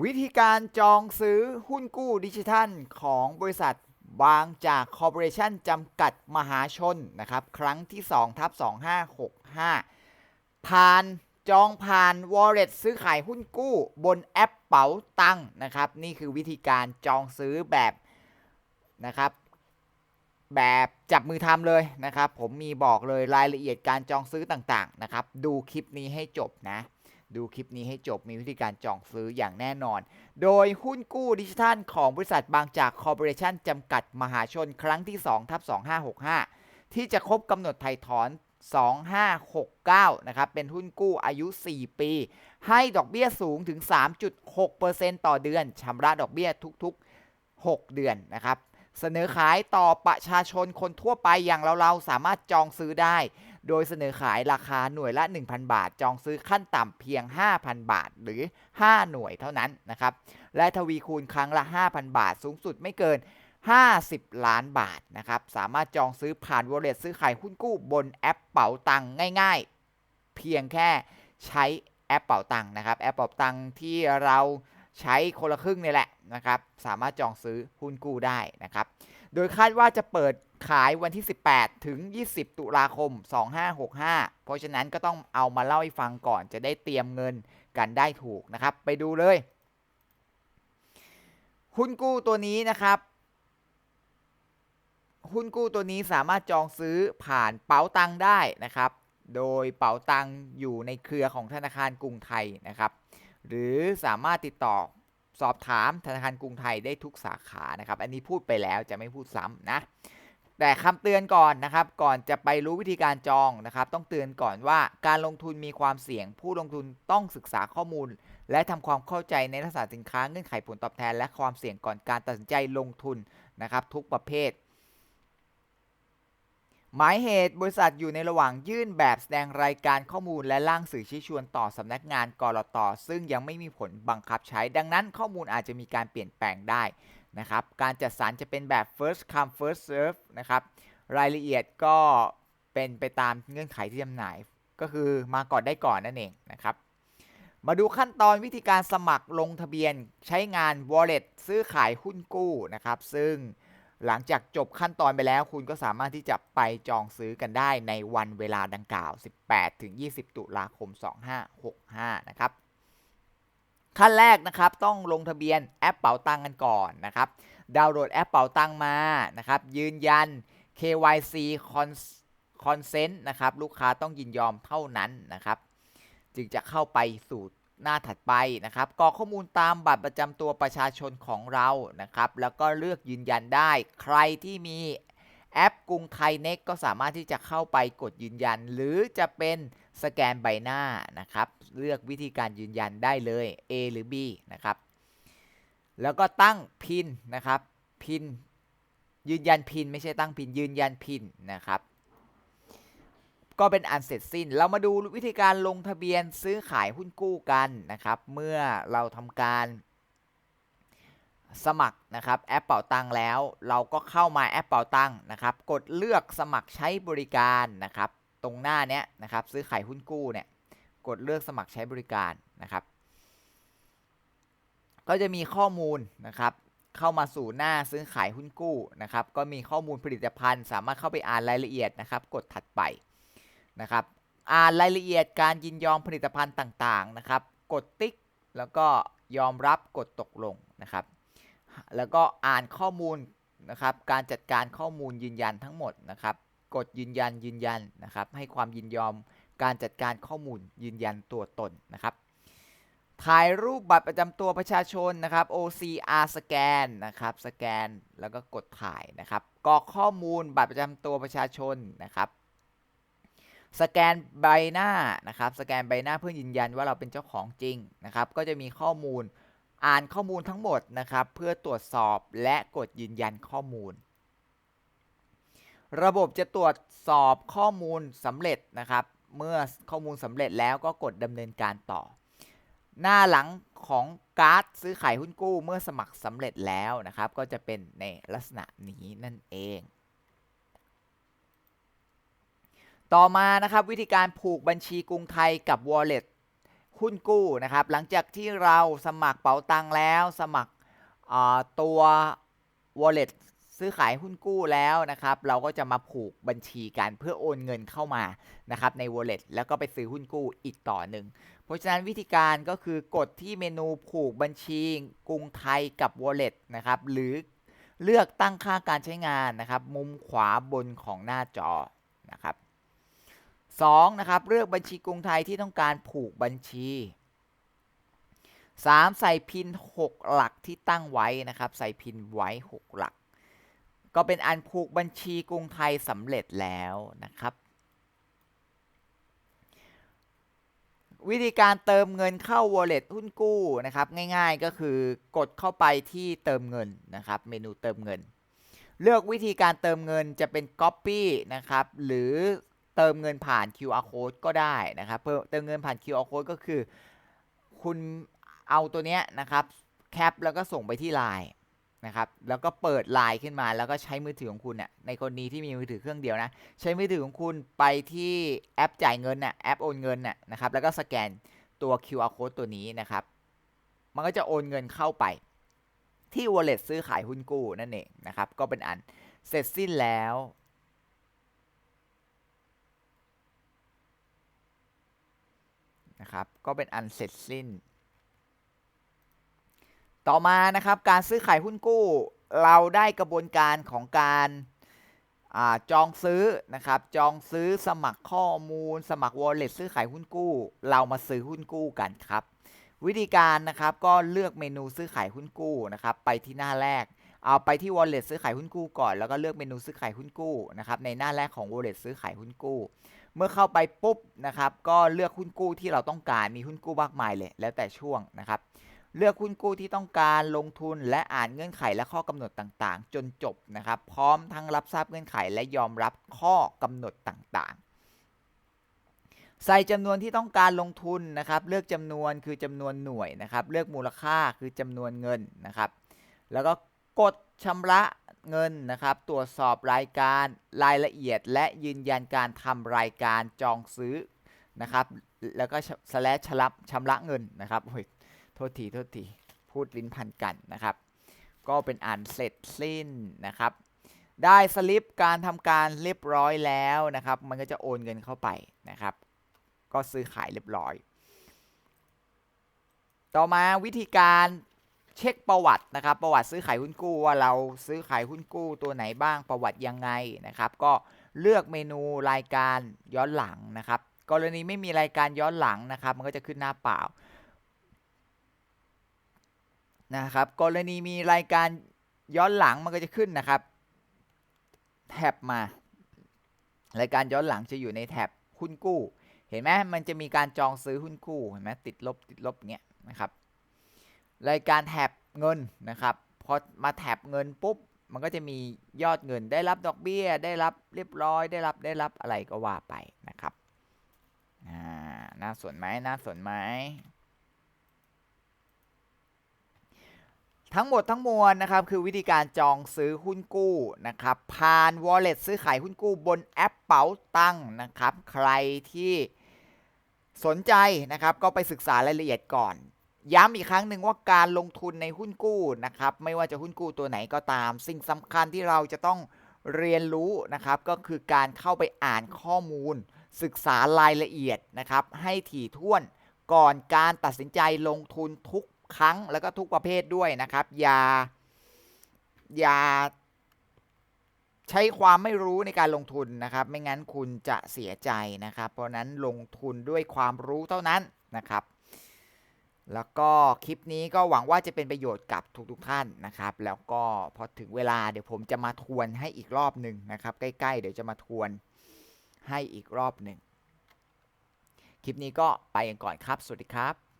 วิธีการจองซื้อหุ้นกู้ดิจิทัลของบริษัทบางจากคอร์ปอเรชันจำกัดมหาชนนะครับครั้งที่2ทับ2565 ผ่านจองผ่าน Wallet ซื้อขายหุ้นกู้บนแอปเป๋าตังนะครับ นี่คือวิธีการจองซื้อแบบนะครับ แบบจับมือทำเลยนะครับ ผมมีบอกเลยรายละเอียดการจองซื้อต่างๆนะครับ ดูคลิปนี้ให้จบนะ ดูคลิปนี้ให้จบมีวิธีการจองซื้ออย่างแน่นอน โดยหุ้นกู้ดิจิทัลของบริษัทบางจากคอร์ปอเรชั่นจำกัดมหาชนครั้งที่2ทับ2565 ที่จะครบกำหนดไถ่ถอน 2569 นะครับ เป็นหุ้นกู้อายุ 4 ปี ให้ดอกเบี้ยสูงถึง 3.6%ต่อเดือนชำระดอกเบี้ยทุกๆ 6 เดือนนะครับ เสนอขายต่อประชาชนคนทั่วไปอย่างเราๆสามารถจองซื้อได้ โดยเสนอขายราคาหน่วยละ 1,000 บาท จองซื้อขั้นต่ำเพียง 5,000 บาท หรือ 5 หน่วยเท่านั้นนะครับ และทวีคูณครั้งละ 5,000 บาท สูงสุดไม่เกิน 50 ล้านบาทนะครับ สามารถจองซื้อผ่าน wallet ซื้อขายหุ้นกู้บนแอปเป๋าตังง่าย ๆ เพียงแค่ใช้แอปเป๋าตังนะครับ แอปเป๋าตังที่เรา ใช้คนละครึ่งนี่แหละนะครับ สามารถจองซื้อหุ้นกู้ได้นะครับ โดยคาดว่าจะเปิดขายวันที่ 18 ถึง 20 ตุลาคม 2565 เพราะฉะนั้นก็ต้องเอามาเล่าให้ฟังก่อนจะได้เตรียมเงินกันได้ถูกนะครับ ไปดูเลย หุ้นกู้ตัวนี้นะครับ หุ้นกู้ตัวนี้สามารถจองซื้อผ่านเป๋าตังได้นะครับ โดยเป๋าตังอยู่ในเครือของธนาคารกรุงไทยนะครับ หรือสามารถติดต่อสอบถามธนาคารกรุงไทยได้ทุกสาขานะครับ อันนี้พูดไปแล้วจะไม่พูดซ้ำนะ แต่คำเตือนก่อนนะครับ ก่อนจะไปรู้วิธีการจองนะครับ ต้องเตือนก่อนว่าการลงทุนมีความเสี่ยง ผู้ลงทุนต้องศึกษาข้อมูล และทำความเข้าใจในลักษณะสินค้าเงื่อนไขผลตอบแทน และความเสี่ยงก่อนการตัดสินใจลงทุนนะครับ ทุกประเภท หมายเหตุบริษัทอยู่ในระหว่างยื่นแบบแสดงรายการข้อมูลและร่างสื่อชี้ชวนต่อสำนักงานกรตซึ่งยังไม่มีผลบังคับใช้ ดังนั้นข้อมูลอาจจะมีการเปลี่ยนแปลงได้นะครับการจัดสรรจะเป็นแบบ first come first serve นะครับรายละเอียดก็เป็นไปตามเงื่อนไขที่จำหน่าย ก็คือมาก่อนได้ก่อนนั่นเองนะครับมาดูขั้นตอนวิธีการสมัครลงทะเบียนใช้งาน wallet ซื้อขายหุ้นกู้นะครับซึ่ง หลังจากจบขั้นตอนไปแล้ว คุณก็สามารถที่จะไปจองซื้อกันได้ในวันเวลาดังกล่าว 18ถึง20 ตุลาคม 2565 นะครับ ขั้นแรกนะครับต้องลงทะเบียนแอปเป๋าตังกันก่อนนะครับ ดาวน์โหลดแอปเป๋าตังมานะครับ ยืนยัน KYC consent นะครับ ลูกค้าต้องยินยอมเท่านั้นนะครับ จึงจะเข้าไปสู่ หน้าถัดไปนะครับกรอกข้อมูลตามบัตรประจำตัวประชาชนของเรานะครับ แล้วก็เลือกยืนยันได้ ใครที่มีแอปกรุงไทยเน็กก็สามารถที่จะเข้าไปกดยืนยัน หรือจะเป็นสแกนใบหน้านะครับ เลือกวิธีการยืนยันได้เลย A หรือ B นะครับ แล้วก็ตั้งพินนะครับพินยืนยันพินไม่ใช่ตั้งพินยืนยันพินนะครับ ก็เป็นอันเสร็จสิ้น เรามาดูวิธีการลงทะเบียนซื้อขายหุ้นกู้กันนะครับ เมื่อเราทำการสมัครนะครับแอปเป่าตังแล้ว เราก็เข้ามาแอปเป่าตังนะครับ กดเลือกสมัครใช้บริการนะครับ ตรงหน้าเนี้ยนะครับซื้อขายหุ้นกู้เนี่ยกดเลือกสมัครใช้บริการนะครับ ก็จะมีข้อมูลนะครับ เข้ามาสู่หน้าซื้อขายหุ้นกู้นะครับ ก็มีข้อมูลผลิตภัณฑ์ สามารถเข้าไปอ่านรายละเอียดนะครับ กดถัดไป นะครับอ่านรายละเอียดการยินยอมผลิตภัณฑ์ต่างๆนะครับกดติ๊กแล้วก็ยอมรับกดตกลงนะครับแล้วก็อ่านข้อมูลนะครับการจัดการข้อมูลยืนยันทั้งหมดนะครับกดยืนยันยืนยันนะครับให้ความยินยอมการจัดการข้อมูลยืนยันตัวตนนะครับถ่ายรูปบัตรประจำตัวประชาชนนะครับ OCR สแกนนะครับสแกนแล้วก็กดถ่ายนะครับกรอกข้อมูลบัตรประจำตัวประชาชนนะครับ สแกนใบหน้านะครับสแกนใบหน้าเพื่อยืนยันว่าเราเป็นเจ้าของจริงนะครับ ก็จะมีข้อมูลอ่านข้อมูลทั้งหมดนะครับ เพื่อตรวจสอบและกดยืนยันข้อมูล ระบบจะตรวจสอบข้อมูลสำเร็จนะครับ เมื่อข้อมูลสำเร็จแล้วก็กดดำเนินการต่อ หน้าหลังของการ์ดซื้อขายหุ้นกู้เมื่อสมัครสำเร็จแล้วนะครับ ก็จะเป็นในลักษณะนี้นั่นเอง ต่อมานะครับวิธีการผูกบัญชีกรุงไทยกับ Wallet หุ้นกู้นะครับ หลังจากที่เราสมัครเป๋าตังแล้ว สมัครตัว wallet ซื้อขายหุ้นกู้แล้วนะครับ เราก็จะมาผูกบัญชีกันเพื่อโอนเงินเข้ามานะครับใน wallet แล้วก็ไปซื้อหุ้นกู้อีกต่อหนึ่งเพราะฉะนั้นวิธีการก็คือกดที่เมนูผูกบัญชีกรุงไทยกับ wallet นะครับ หรือเลือกตั้งค่าการใช้งานนะครับ มุมขวาบนของหน้าจอนะครับ 2 นะครับเลือกบัญชีกรุงไทยที่ต้องการผูกบัญชี 3. ใส่พิน 6 หลักที่ตั้งไว้นะครับ ใส่พินไว้ 6 หลัก ก็เป็นอันผูกบัญชีกรุงไทยสำเร็จแล้วนะครับ วิธีการเติมเงินเข้า wallet หุ้นกู้นะครับ ง่ายๆก็คือกดเข้าไปที่เติมเงินนะครับ เมนูเติมเงิน เลือกวิธีการเติมเงินจะเป็น copy นะครับ หรือ เติมเงินผ่าน QR code ก็ได้นะครับเเติมเงินผ่าน QR code ก็คือ คุณเอาตัวเนี้ยนะครับแคปแล้วก็ส่งไปที่ Line นะครับแล้วก็เปิด Line ขึ้นมาแล้วก็ใช้มือถือของคุณเนี่ยในกรณีที่มีมือถือเครื่องเดียวนะ ใช้มือถือของคุณไปที่แอปจ่ายเงินน่ะแอปโอนเงินน่ะนะครับแล้วก็สแกนตัว QR code ตัวนี้นะครับ มันก็จะโอนเงินเข้าไป ที่ wallet ซื้อขายหุ้นกู้นั่นเองนะครับ ก็เป็นอันเสร็จสิ้นแล้ว นะครับ ก็เป็นอันเสร็จสิ้น ต่อมานะครับการซื้อขายหุ้นกู้ เราได้กระบวนการของการอจองซื้อนะครับ จองซื้อสมัครข้อมูล สมัคร wallet ซื้อขายหุ้นกู้ เรามาซื้อหุ้นกู้กันครับ วิธีการนะครับก็เลือกเมนูซื้อขายหุ้นกู้นะครับ ไปที่หน้าแรก เอาไปที่ wallet ซื้อขายหุ้นกู้ก่อน แล้วก็เลือกเมนูซื้อขายหุ้นกู้นะครับ ในหน้าแรกของ wallet ซื้อขายหุ้นกู้ เมื่อเข้าไปปุ๊บนะครับก็เลือกหุ้นกู้ที่เราต้องการมีหุ้นกู้มากมายเลย แล้วแต่ช่วงนะครับ เลือกหุ้นกู้ที่ต้องการลงทุนและอ่านเงื่อนไขและข้อกำหนดต่างๆ จนจบนะครับ พร้อมทั้งรับทราบเงื่อนไขและยอมรับข้อกำหนดต่างๆ ใส่จำนวนที่ต้องการลงทุนนะครับ เลือกจำนวนคือจำนวนหน่วยนะครับ เลือกมูลค่าคือจำนวนเงินนะครับ แล้วก็กดชำระ เงินนะครับ ตรวจสอบรายการรายละเอียด และยืนยันการทำรายการจองซื้อนะครับ แล้วก็สแลชชลับชำระเงินนะครับโอ้ยโทษทีโทษทีพูดลิ้นพันกันนะครับ ก็เป็นอันเสร็จสิ้นนะครับ ได้สลิปการทำการเรียบร้อยแล้วนะครับ มันก็จะโอนเงินเข้าไปนะครับ ก็ซื้อขายเรียบร้อย ต่อมาวิธีการ เช็คประวัตินะครับ ประวัติซื้อขายหุ้นกู้ว่าเราซื้อขายหุ้นกู้ตัวไหนบ้างประวัติยังไงนะครับ ก็เลือกเมนูรายการย้อนหลังนะครับ กรณีไม่มีรายการย้อนหลังนะครับ มันก็จะขึ้นหน้าเปล่านะครับ กรณีมีรายการย้อนหลังมันก็จะขึ้นนะครับ แท็บมา รายการย้อนหลังจะอยู่ในแท็บหุ้นกู้ เห็นไหมมันจะมีการจองซื้อหุ้นกู้เห็นไหมติดลบติดลบเงี้ยนะครับ รายการแท็บเงินนะครับพอมาแท็บเงินปุ๊บมันก็จะมียอดเงินได้รับดอกเบี้ย ได้รับเรียบร้อย ได้รับได้รับอะไรก็ว่าไปนะครับน่าสนไหมน่าสนไหมทั้งหมดทั้งมวลนะครับคือวิธีการจองซื้อหุ้นกู้นะครับผ่าน wallet ซื้อขายหุ้นกู้บนแอปเป๋าตังนะครับ ใครที่สนใจนะครับก็ไปศึกษารายละเอียดก่อน ย้ำอีกครั้งหนึ่งว่าการลงทุนในหุ้นกู้นะครับ ไม่ว่าจะหุ้นกู้ตัวไหนก็ตาม สิ่งสำคัญที่เราจะต้องเรียนรู้นะครับ ก็คือการเข้าไปอ่านข้อมูล ศึกษารายละเอียดนะครับ ให้ถี่ถ้วนก่อนการตัดสินใจลงทุนทุกครั้งแล้วก็ทุกประเภทด้วยนะครับ อย่า อย่า ใช้ความไม่รู้ในการลงทุนนะครับ ไม่งั้นคุณจะเสียใจนะครับ เพราะนั้นลงทุนด้วยความรู้เท่านั้นนะครับ แล้วก็คลิปนี้ก็หวังว่าจะเป็นประโยชน์กับทุกๆท่านนะครับ แล้วก็พอถึงเวลาเดี๋ยวผมจะมาทวนให้อีกรอบหนึ่งนะครับ ใกล้ๆ เดี๋ยวจะมาทวนให้อีกรอบหนึ่ง คลิปนี้ก็ไปกันก่อนครับ สวัสดีครับ